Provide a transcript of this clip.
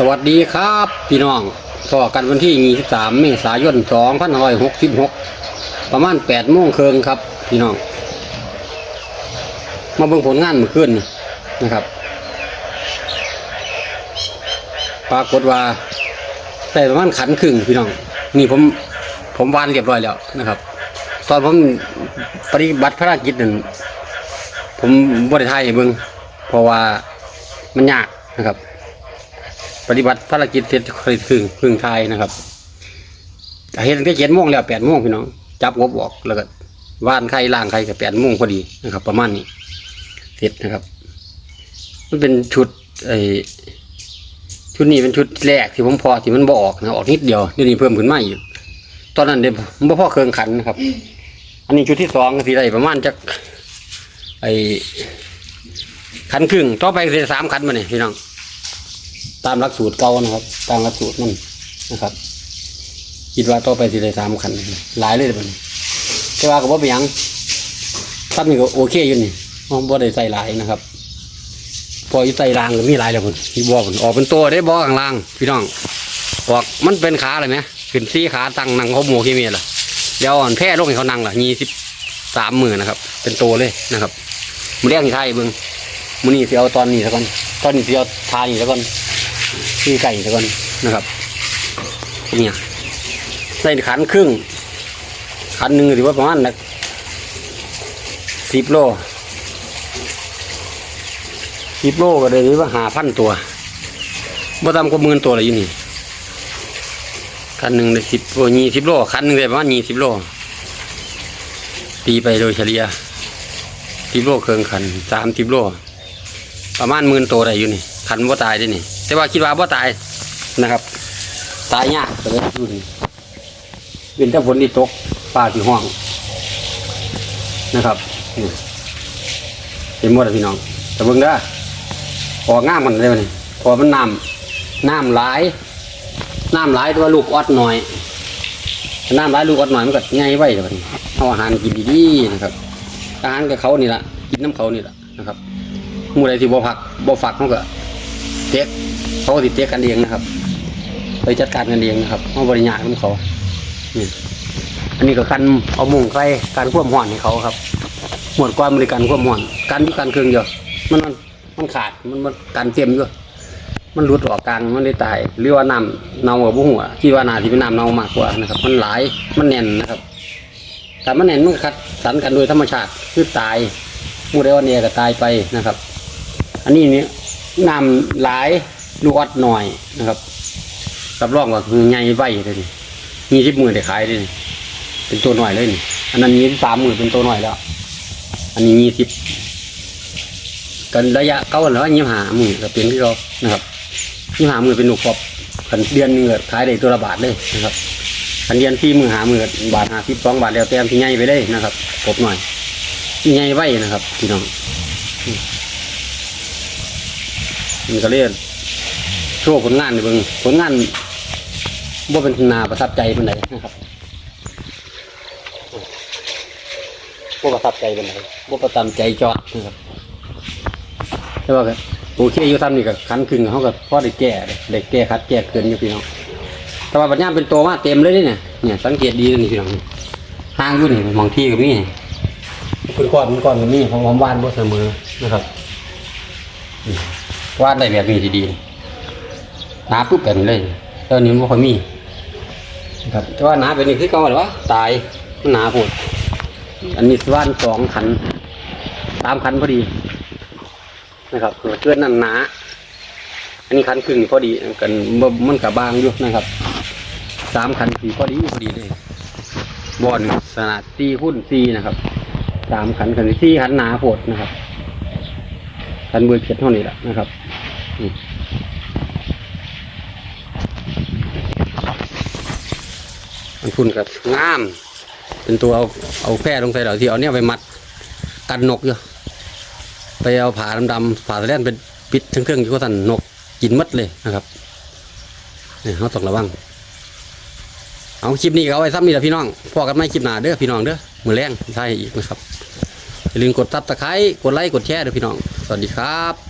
สวัสดีครับ พี่น้องต่อกันวันที่ 23 เมษายน 2566 ประมาณ8โมงครึ่งครับ พี่น้อง มาเบิ่งผลงานเมื่อคืนนี่นะครับ ปรากฏว่าได้ประมาณขันครึ่งพี่น้อง นี่ผมผมวานเรียบร้อยแล้วนะครับ ตอนผมปฏิบัติภารกิจนั่นผมบริทยเบิ่งเพราะว่ามันยากนะครับ ปฏิบัติภารกิจเสร็จครึ่งครึ่งทายนะครับเห็นก็เจ็ดโมงแล้วแปดโมงพี่น้องจับงบออกแล้วก็ว่านไข่ล่างไข่กับแปดโมงพอดีนะครับ ประมาณนี้เสร็จนะครับ มันเป็นชุดไอชุดนี้เป็นชุดแรกที่ผมพอที่มันบออกนะออกนิดเดียวเดี๋ยวนี้เพิ่มขึ้นมาอีกตอนนั้นเดี๋ยวผมบ่อเครื่องขันนะครับ อันนี้ชุดที่สองที่ได้ประมาณจากไอขันครึ่งต่อไปคือสามขันมาเนี่ยพี่น้อง ตามหลักสูตรเก่านะครับ ตามหลักสูตรนั่นนะครับคิดว่าต่อไปสิได้สามขันหลายเลยเดี๋ยวนี้แต่ว่าก็บ่เป็นหยังทับนี่ก็โอเคอยู่นี่เพราะบ่ได้ใส่หลายนะครับ พออยู่ใส่รางก็มีหลายแล้วพุ่นที่บ่พุ่นออกเป็นตัวได้บ่ข้างล่าง พี่น้องออกมันเป็นขาเลยไหมขึ้นสี่ขาตั้งนั่งเขาโมขี้เมียล่ะเดี๋ยวอ่อนแพ้ลงให้เขานั่งล่ะยี่สิบสามหมื่นนะครับ เป็นตัวเลยนะครับมือแรกที่ไทยเบิ่งมือนี้สิเอาตอนนี้ซะก่อนตอนนี้สิเอาทานี่ซะก่อน ทีไก่ซะก่อนนะครับเนี่ยใส่ขันครึ่งขันหนึ่งหรือว่าประมาณนักสิบโลสิบโลก็ได้หรือว่าหาพันตัวบ่ต่ำกว่าหมื่นตัวเลยอยู่นี่คันหนึ่งได้สิบโลยี่สิบโลคันหนึ่งได้ประมาณยี่สิบโลตีไปโดยเฉลี่ยสิบโลเครื่องคันสามสิบโลประมาณหมื่นตัวได้อยู่นี่ คันบ่ตายได้นี่ แต่ว่าคิดว่าบ่ตายนะครับ ตายยากก็เลยอยู่นี่เป็นแต่ฝนที่ตกป่าที่ห้องนะครับเห็นหมดแล้วพี่น้อง แต่เบิ่งเด้อออกงามกันเลยนี่พอมันน้ำน้ำหลายน้ำหลายแตัวาลูกออดหน่อยน้ำหลายลูกออดหน่อยมันก็ง่ายไว้เลยบันี้เอาอาหารกินดีๆนะครับ อาหารกับเขานี่ละกินน้ำเขานี่ละนะครับมู่ใดที่บ่ผักบ่ฝักเขาก็ เต็กเขาก็ติเต็กกันเองนะครับไปจัดการกันเองนะครับเขาบริญาของเขาอันนี้ก็กันเอามุงไฟการควบห่อนให้เขาครับหมวดความบริการควบห่อนการที่การเครื่องเดียวมันมันมันขาดมันมันการเต็มอยู่มันรุดออกกลางมันได้ตายหรือว่าน้ำเน่ากับบุหัวที่ว่านาที่เป็นน้ำเน่ามากกว่านะครับ มันหลายมันแน่นนะครับแต่มันแน่นมันคัดสรรกันโดยธรรมชาติคือตายมูได้วันเนียก็ตายไปนะครับ อันนี้เนี่ น้ำหลายลูกออดหน่อยนะครับรับรองว่าใหญ่ไว้เลยนี่ยี่สิบหมื่นได้ขายเลยนี่เป็นตัวหน่อยเลยนี่อันนั้นยี่สิบสามหมื่นเป็นตัวหน่อยแล้ว อันนี้ยี่สิบกันระยะเก้าแล้วยี่ห้าหมื่นก็เป็นที่เรานะครับยี่ห้าหมื่นเป็นหนุกรอบกันเดือนหนึงก็ขายได้ตัวละบาทเลยนะครับกันเดือนที่มือหาหมื่นบาทหาสิบสองบาทแล้วแต้มที่ใหญ่ไปเลยนะครับกบหน่อยใหญ่ไว้นะครับพี่น้อง มันก็เรียกโชว์ผลงานในเบิ่งผลงานว่าเป็นนาประทับใจเป็นไหนนะครับว่าประทับใจเป็นไหนว่าประทับใจจอดนะครับแต่ว่าก็โอเคอยู่ทำนี่กับคันคึงเขากับพ่อได้แก้ได้แก้คัดแก้เกินอยู่พี่น้องแต่ว่าปัญญาเป็นตัวมาเต็มเลยนี่เนี่ยเนี่ยสังเกตดีเลยนี่พี่น้องห้างยุ่นมองที่กับนี่คุณก้อนคุณก้อนกับนี่ของผมวานบ่เสมอนะครับ วาดได้แบบนี้ดีๆหนาปุ๊บแบบนี้เลยตอนนี้มันบ่ค่อยมีครับแต่ว่าหนาแบบนี้คือเก่าหรอวะตายมันหนาโพดอันนี้ว่านสองขันสามขันพอดี นะครับเกิดนั่นหนาอันนี้ขันครึ่งพอดีกันมันกับบางอยู่นะครับสามขันสี่พอดีพอดีเลยบอหนึ่งขนาดสี่หุ้นสี่นะครับสามขันขันที่ขันหนาโพดนะครับ ขันเบอเขียดเท่านี้แหละนะครับอืมอันพุ่นกับงาม เป็นตัวเอาเอาแพร่ลงใส่เหล่าที่เอาเนี่ยไปมัดกันนกอยู่ไปเอาผาดำๆผาตะแลนเป็นปิดทั้งเครื่องอยู่ก็สั่นนกกินหมดเลยนะครับเนี่ยเขาต้องระวังเอาคลิปนี้เอาไว้ซ้ำนี่แหละพี่น้องพอกันไม่คลิปหนาเด้อพี่น้องเด้อมือแรงใช่อีกนะครับอย่าลืมกดตับตะไคร้กดไลค์กดแชร์เด้อพี่น้อง สวัสดีครับ